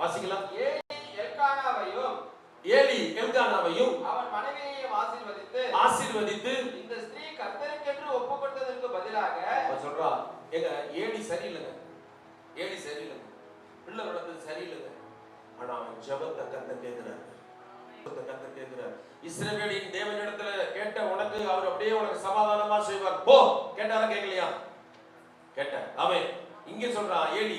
வாசிக்கலாம். Eli எல்கானாவையும் Eli எல்கானாவையும் அவன் மனைவியையும் ஆசீர்வதித்து ஆசீர்வதித்து இந்த ஸ்திரீ கர்த்தருக்கென்று ஒப்பு கொடுத்ததற்கு பதிலாக அவன் சொல்றா ஏங்க ஏலி சரியில்லைங்க. ஏலி சரியில்லைங்க. பிள்ளை வளர்த்தது சரியில்லைங்க. ஆனா அவன் ஜெபத்தை கத்த கேட்கிறார். கத்த கேட்கிறார். இஸ்ரவேலின் தேவனிடத்துல கேட்ட உனக்கு அவர் அப்படியே உனக்கு சமாதானமா செய்வார். போ கேட்டாரா கேட்கலையா? கேட்டார். அவன் இங்க சொல்றான் ஏலி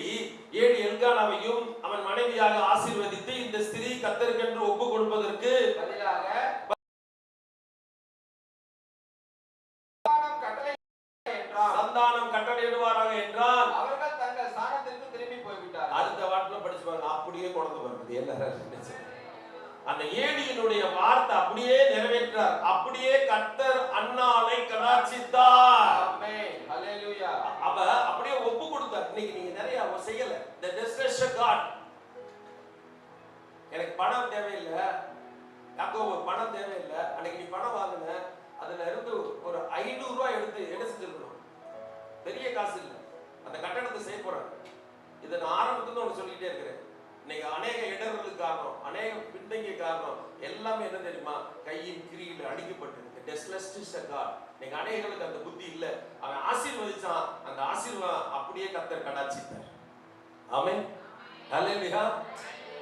ஏலி எல்கானாவையும் அவன் மனைவியாக ஆசீர்வதித்து இந்த ஸ்திரீ கத்தருக்கென்று ஒப்பு கொடுப்பதற்கு பதிலாக சந்தானம் கட்டளையிடுவாராக என்றால் அவர்கள் தங்கள் ஸ்தானத்திற்கு திரும்பி போய்விட்டார்கள். அடுத்த வாட்டில் படிச்சு பாருங்க அப்படியே குழந்தை வருது எல்லாரும் அந்த ஏடியினுடைய வார்த்தை அப்படியே நிறைவேற்றார். அப்படியே கர்த்தர் அண்ணாலை கடாட்சித்தார். அவ அப்படியே ஒப்பு கொடுத்தார் இன்னைக்கு நீங்க நிறைய செய்யல. The distress God. எனக்கு பணம் தேவையில்லை. யாக்கோ ஒரு பணம் தேவையில்லை. அன்னைக்கு நீ பணம் வாங்கின அதுல இருந்து ஒரு ஐநூறு ரூபாய் எடுத்து என்ன செஞ்சிருக்கணும்? பெரிய காசு இல்லை. அந்த கட்டணத்தை செய்ய போறேன் இதை நான் ஆரம்பத்துல ஒன்று சொல்லிட்டே இருக்கிறேன். இன்னைக்கு அநேக இடர்களுக்கு காரணம் அநேக பின்தங்கிய காரணம் எல்லாமே என்ன தெரியுமா? கையின் கிரியில அடிக்கப்பட்டிருக்கு இன்னைக்கு அநேகர்களுக்கு அந்த புத்தி இல்ல. அவன் ஆசீர்வதிச்சான். அந்த ஆசீர்வாதம் அப்படியே கத்தர் கடாட்சித்தார். ஆமென். ஹalleluya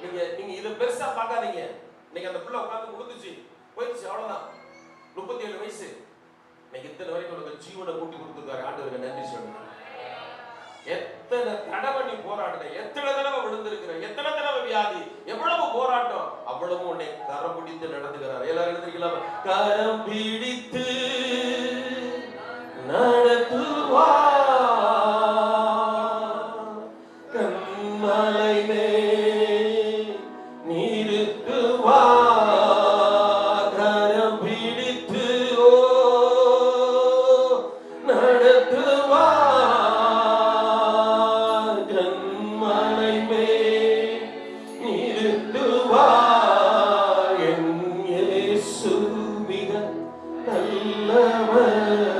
நீங்க நீங்க இதை பெருசா பார்க்காதீங்க. இன்னைக்கு அந்த பிள்ளை உட்காந்து முடிஞ்சுச்சு போயிடுச்சு அவ்வளவுதான். முப்பத்தி ஏழு வயசு. இன்னைக்கு இத்தனை வரைக்கும் உனக்கு ஜீவனை கூட்டி கொடுத்துருக்காரு. ஆண்டவருக்கு நன்றி சொல்லுங்க எத்தனை தடவை நீ போராடுற எத்தனை தடவை விழுந்திருக்கிற? எத்தனை தடவை வியாதி? எவ்வளவு போராட்டம்? அவ்வளவு உன்னை கரம் பிடித்து நடந்துக்கிறார் எல்லாரும் எழுந்திருக்கலாம் கரம் பிடித்து நடத்துவார். Amém.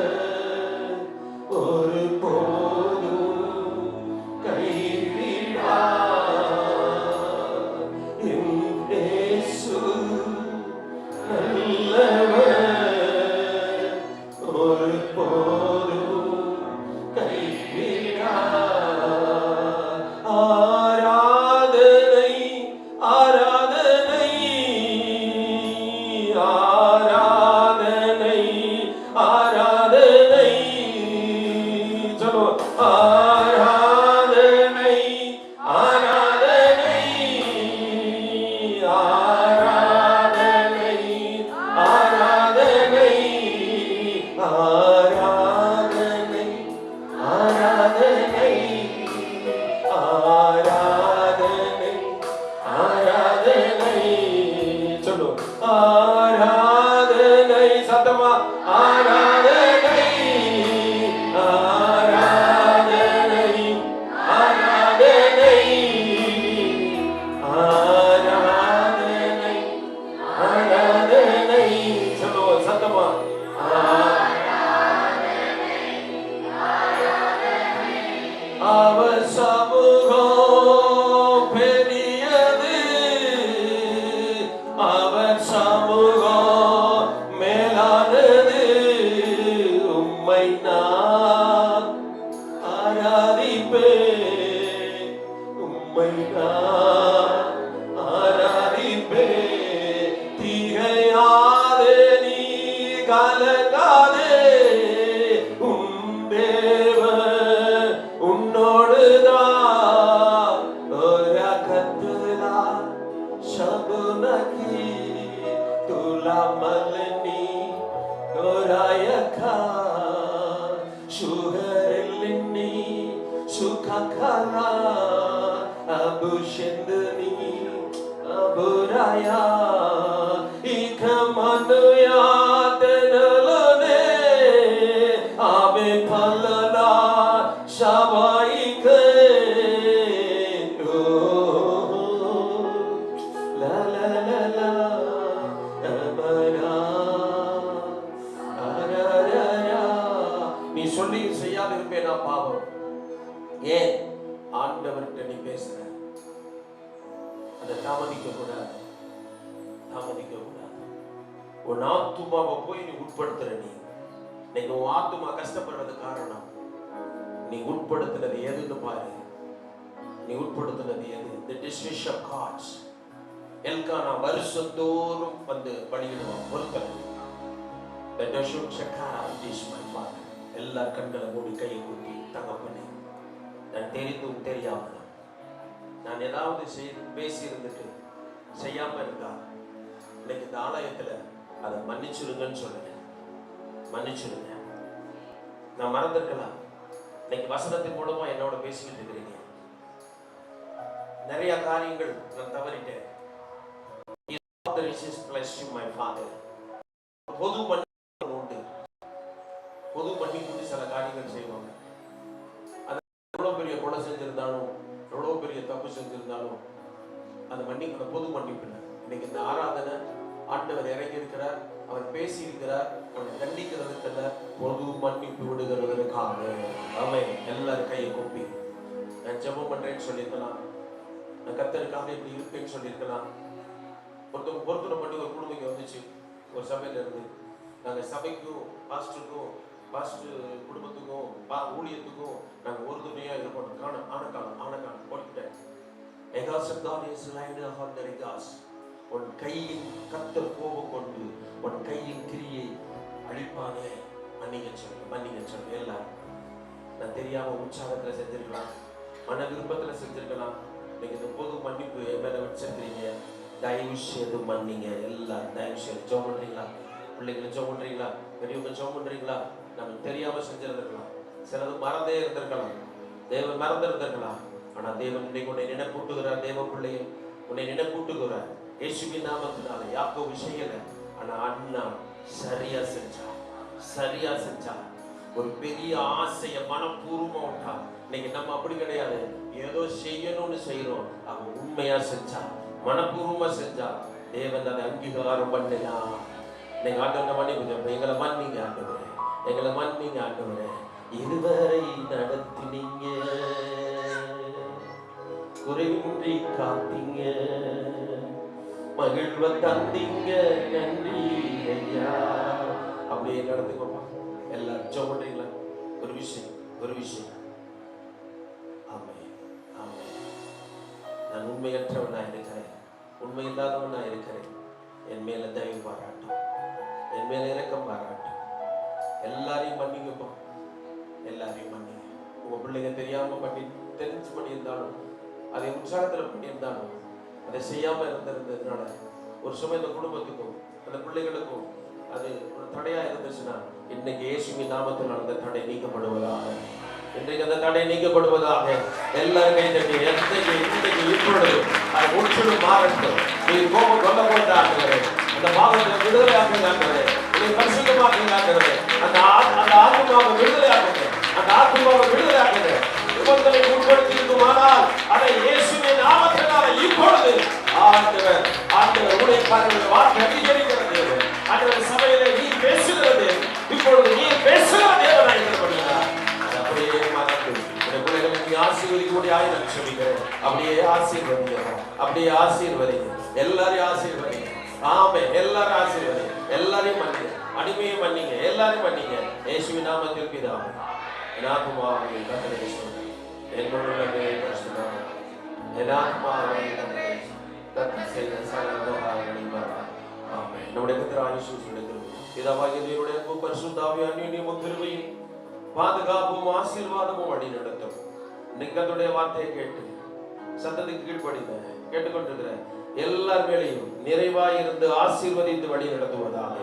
nơi đó. 主かからあぶしんでみあぶらや உன் ஆத்துமாவை போய் நீ உட்படுத்துற நீ. இன்னைக்கு உன் ஆத்துமா கஷ்டப்படுறது காரணம். நீ உட்படுத்தினது எதுன்னு பாரு. நீ உட்படுத்தினது எது? The dish of cards Elkanah வருஷந்தோறும் வந்து பலியிடுவான் பொருத்தனை Let us should check out this my father. எல்லா கண்களை மூடி கையை கூப்பி தகப்பனே நான் தெரிந்தும் தெரியாமலும் நான் ஏதாவது செய்து பேசி இருந்துட்டு செய்யாம இருந்தா இன்னைக்கு இந்த ஆலயத்தில் அதை மன்னிச்சிருங்கன்னு சொல்லுங்க. மன்னிச்சிருங்க. நான் மறந்துருக்கலாம் இன்னைக்கு வசனத்தின் மூலமா என்னோட பேசிக்கிட்டு இருக்கிறீங்க. நிறைய காரியங்கள் நான் தவறிட்டேன். பொது மன்னிப்பு உண்டு. பொது மன்னிப்பு சில காரியங்கள் செய்வாங்க. அது எவ்வளவு பெரிய கொலை செஞ்சிருந்தாலும் எவ்வளவு பெரிய தப்பு செஞ்சிருந்தாலும் அந்த மன்னிப்பு பொது மன்னிப்பு இல்லை. இன்னைக்கு இந்த ஆராதனை ஆண்டவர் இறங்கி இருக்கிறார் அவர் பேசி இருக்கிறார் அவனை தண்டிக்கிறதுக்கு பொது மன்னிப்பு விடுகிறதற்காக அவன் எல்லாரும் கையை கூப்பி. நான் ஜெபம் பண்றேன்னு சொல்லியிருக்கலாம். நான் கத்தருக்காக இப்படி இருப்பேன்னு சொல்லியிருக்கலாம். ஒருத்தவங்க பொருத்தனை பண்ணி ஒரு குடும்பம் வந்துச்சு. ஒரு சபையில இருந்து. நாங்கள் சபைக்கும் பாஸ்டருக்கும் பாஸ்டர் குடும்பத்துக்கும் பா ஊழியத்துக்கும் நாங்கள் ஒரு துணையா இருப்போம் காண ஆனக்காலம் ஆனக்காலம் போட்டுட்டேன் எகாசம் தான் இஸ்ராயல் ஹாந்தர் எகாஸ் உன் கையின் கத்தர் கோபம் கொண்டு உன் கையின் கிரியை அழிப்பானே. மன்னிங்க சொல்லு மன்னிங்க சொல்லு எல்லாம் நான் தெரியாம உற்சாகத்துல செஞ்சிருக்கலாம் மன விருப்பத்துல செஞ்சிருக்கலாம். நீங்க இந்த பொது மன்னிப்பு என் மேல வச்சிருக்கிறீங்க. தயவு செய்து மன்னிங்க எல்லாம் தயவு செய்து ஜோம் பண்றீங்களா? பிள்ளைங்களை ஜோம் பண்றீங்களா? பெரியவங்க ஜோம் பண்றீங்களா? நமக்கு தெரியாம செஞ்சிருந்திருக்கலாம். சிலது மறந்தே இருந்திருக்கலாம். தேவன் மறந்திருந்திருக்கலாம். ஆனா தேவன் இன்னைக்கு உன்னை நினைப்பூட்டுகிறார் தேவ பிள்ளையை. உன்னை நினைப்பூட்டுகிறார். இயேசுவின் நாமத்தினால யாக்கோ விஷயல ஆனா அண்ணா சரியா செஞ்சா சரியா செஞ்சா. ஒரு பெரிய ஆசைய மனப்பூர்வமா விட்டா. இன்னைக்கு நம்ம அப்படி கிடையாது. ஏதோ செய்யணும்னு செய்யறோம் அவன் உண்மையா செஞ்சா மனப்பூர்வமா செஞ்சா. தேவன் அதை அங்கீகாரம் பண்ணலாம் நீங்க ஆண்டவரை மன்னிப்பு கொஞ்சம் எங்களை மன்னிங்க ஆண்டவரே. எங்களை மன்னிங்க ஆண்டவரே. இதுவரை நடத்தினீங்க. குறைவின்றி காத்தீங்க. மகிழ்வ தந்திங்க நன்றி ஐயா அப்படியே நடந்துக்கோப்பா எல்லாரும் ஜெபம் பண்றீங்களா ஒரு விஷயம் ஒரு விஷயம். ஆமை ஆமை நான் உண்மையற்றவனா இருக்கிறேன். உண்மை இல்லாதவனா இருக்கிறேன். என் மேல தயவு பாராட்டும் என் மேல இறக்கம் பாராட்டும் எல்லாரையும் மன்னிங்கப்பா. எல்லாரையும் மன்னிங்க. உங்க பிள்ளைங்க தெரியாம பண்ணி தெரிஞ்சு பண்ணியிருந்தாலும் அதை உற்சாகத்துல பண்ணியிருந்தாலும் அதை செய்யாம இருந்திருந்ததுனால ஒரு சுமை இந்த குடும்பத்துக்கும் அந்த பிள்ளைகளுக்கும் அது ஒரு தடையா இருந்துச்சுன்னா இன்னைக்கு இயேசுவின் நாமத்தில் அந்த தடை நீக்கப்படுவதாக. இன்றைக்கு அந்த தடை நீக்கப்படுவதாக எல்லாரும் கை தட்டி எத்தகைய இன்றைக்கு இப்பொழுது அது முற்றிலும் மாறட்டும். நீ கோபம் கொல்ல போட்டாக்குகிறேன் அந்த பாவத்தை விடுதலை ஆக்குங்காக்குறது நீ பரிசுத்தமாக்குங்காக்குறது அந்த அந்த ஆத்மாவை விடுதலை அந்த ஆத்மாவை விடுதலை ஆக்குங்க உட்படுத்தி இருக்குமானால் அதை இயேசுவின் நாமத்தை இப்பொழுது ஆண்டவர் ஆண்டவர் ஊழியக்காரர்கள் வார்த்தை அதிகரிக்கிறது. ஆண்டவர் சபையில நீ பேசுகிறது. இப்பொழுது நீ பேசுகிற தேவனாய் இருக்கிறபடியால் அப்படியே மறந்து இந்த ஆயுதம் சொல்லிக்கிறேன் அப்படியே ஆசீர்வதிங்க அப்படியே ஆசீர்வதிங்க எல்லாரையும் ஆசீர்வதிங்க ஆமே எல்லாரும் ஆசீர்வதிங்க எல்லாரையும் மன்னிங்க. அடிமையும் மன்னிங்க. எல்லாரையும் மன்னிங்க. இயேசுவின் நாமத்தில் பிதாவே. என் ஆத்மாவை கத்தரை என்னுடைய கஷ்டம் என் ஆத்மாவை கத்தரை பாதுகாப்பும் ஆசீர்வாதமும் வழி நடத்தும். வார்த்தையை கேட்டு சத்தத்துக்கு கீழ்ப்படிந்த கேட்டுக்கொண்டிருக்கிற எல்லார் மேலையும் ஆசீர்வதித்து வழி நடத்துவதாக.